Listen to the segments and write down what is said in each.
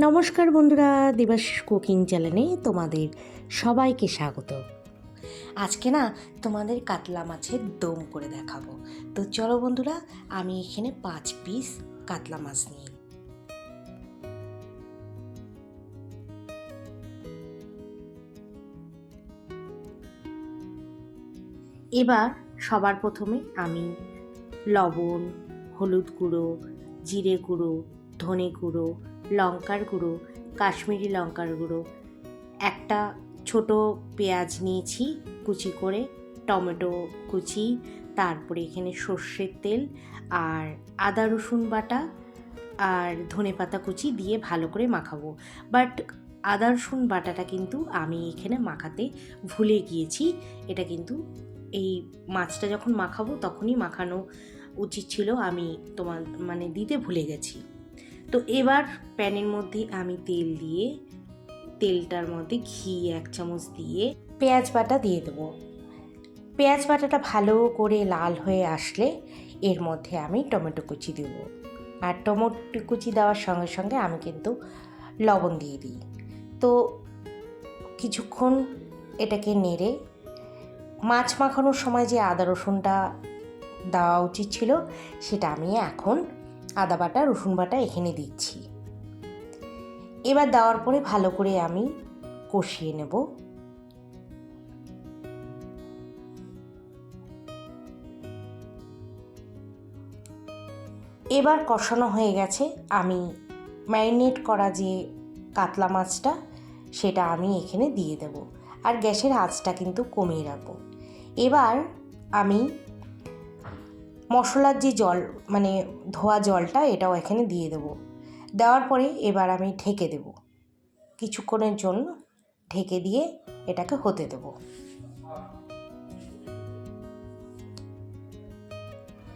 নমস্কার বন্ধুরা দিবাস কুকিং চ্যানেলে তোমাদের সবাইকে স্বাগত। আজকে না তোমাদের কাতলা মাছের দম করে দেখাবো। তো চলো বন্ধুরা, আমি এখানে পাঁচ পিস কাতলা মাছ নিই। এবার সবার প্রথমে আমি লবণ, হলুদ গুঁড়ো, জিরে গুঁড়ো, ধনে গুঁড়ো লঙ্কার গুঁড়ো, কাশ্মীরি লঙ্কার গুঁড়ো। একটা ছোট পেঁয়াজ নিয়েছি কুচি করে, টমেটো কুচি, তারপরে এখানে সর্ষের তেল আর আদা রসুন বাটা আর ধনে পাতা কুচি দিয়ে ভালো করে মাখাবো। বাট আদা রসুন বাটাটা কিন্তু আমি এখানে মাখাতে ভুলে গিয়েছি। এটা কিন্তু এই মাছটা যখন মাখাবো তখনই মাখানো উচিত ছিল, আমি তোমার মানে দিতে ভুলে গেছি। তো এবার প্যানের মধ্যে আমি তেল দিয়ে, তেলটার মধ্যে ঘি এক চামচ দিয়ে পেঁয়াজ বাটা দিয়ে দেবো। পেঁয়াজ বাটাটা ভালো করে লাল হয়ে আসলে এর মধ্যে আমি টমেটো কুচি দেব। আর টমেটো কুচি দেওয়ার সঙ্গে সঙ্গে আমি কিন্তু লবণ দিয়ে দিই। তো কিছুক্ষণ এটাকে নেড়ে মাছ মাখানোর সময় যে আদা রসুনটা দেওয়া উচিত ছিল, সেটা আমি এখন আদা বাটা, রসুন বাটা এখানে দিচ্ছি। এবার দেওয়ার পরে ভালো করে আমি কষিয়ে নেব। এবার কষানো হয়ে গেছে। আমি ম্যারিনেট করা যে কাতলা মাছটা, সেটা আমি এখানে দিয়ে দেব। আর গ্যাসের আঁচটা কিন্তু কমিয়ে রাখব। এবার আমি মশলার যে জল মানে ধোয়া জলটা এটাও এখানে দিয়ে দেবো। দেওয়ার পরে এবার আমি ঢেকে দেব। কিছুক্ষণের জন্য ঢেকে দিয়ে এটাকে হতে দেব।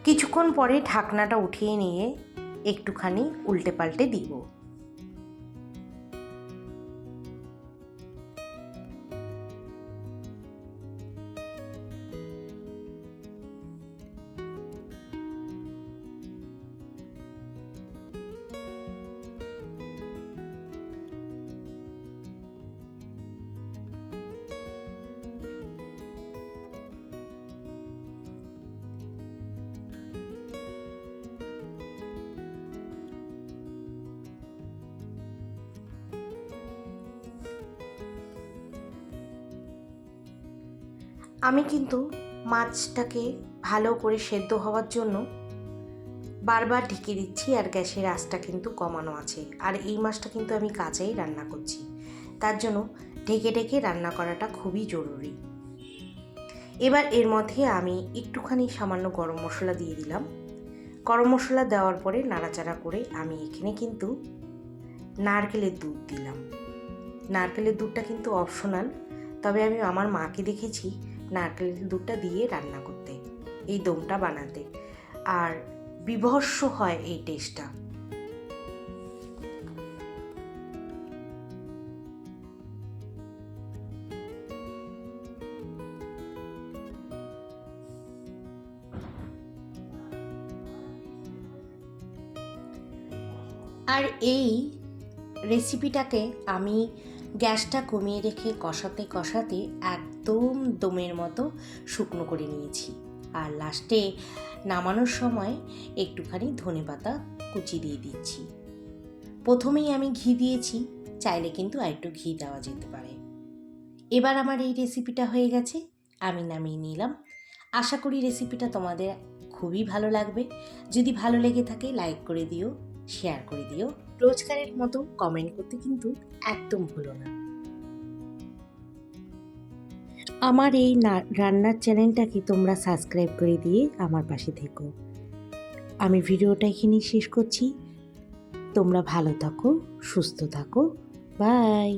কিছুক্ষণ পরে ঢাকনাটা উঠিয়ে নিয়ে একটুখানি উল্টে পাল্টে দিব। আমি কিন্তু মাছটাকে ভালো করে সেদ্ধ হওয়ার জন্য বারবার ঢেকে দিচ্ছি আর গ্যাসের আঁচটা কিন্তু কমানো আছে। আর এই মাছটা কিন্তু আমি কাঁচাই রান্না করছি। তার জন্য ঢেকে ঢেকে রান্না করাটা খুবই জরুরি। এবার এর মধ্যে আমি একটুখানি সামান্য গরম মশলা দিয়ে দিলাম। গরম মশলা দেওয়ার পরে নাড়াচাড়া করে আমি এখানে কিন্তু নারকেলের দুধ দিলাম। নারকেলের দুধটা কিন্তু অপশনাল, তবে আমি আমার মাকে দেখেছি নারকেলের দুধটা দিয়ে রান্না করতে, এই দমটা বানাতে। আর বিভর্ষ হয় এই টেস্টটা আর এই রেসিপিটাকে আমি গ্যাসটা কমিয়ে রেখে কষাতে কষাতে একদম দমের মতো শুকনো করে নিয়েছি। আর লাস্টে নামানোর সময় একটুখানি ধনে পাতা কুচি দিয়ে দিচ্ছি। প্রথমেই আমি ঘি দিয়েছি, চাইলে কিন্তু আরেকটু ঘি দেওয়া যেতে পারে। এবার আমার এই রেসিপিটা হয়ে গেছে, আমি নামিয়ে নিলাম। আশা করি রেসিপিটা তোমাদের খুবই ভালো লাগবে। যদি ভালো লেগে থাকে, লাইক করে দিও, শেয়ার করে দিও। রোজগারের মতো কমেন্ট করতে কিন্তু একদম ভুলো না। আমার এই রান্নার চ্যানেলটাকে তোমরা সাবস্ক্রাইব করে দিয়ে আমার পাশে থেকো। আমি ভিডিওটা এখানেই শেষ করছি। তোমরা ভালো থাকো, সুস্থ থাকো। বাই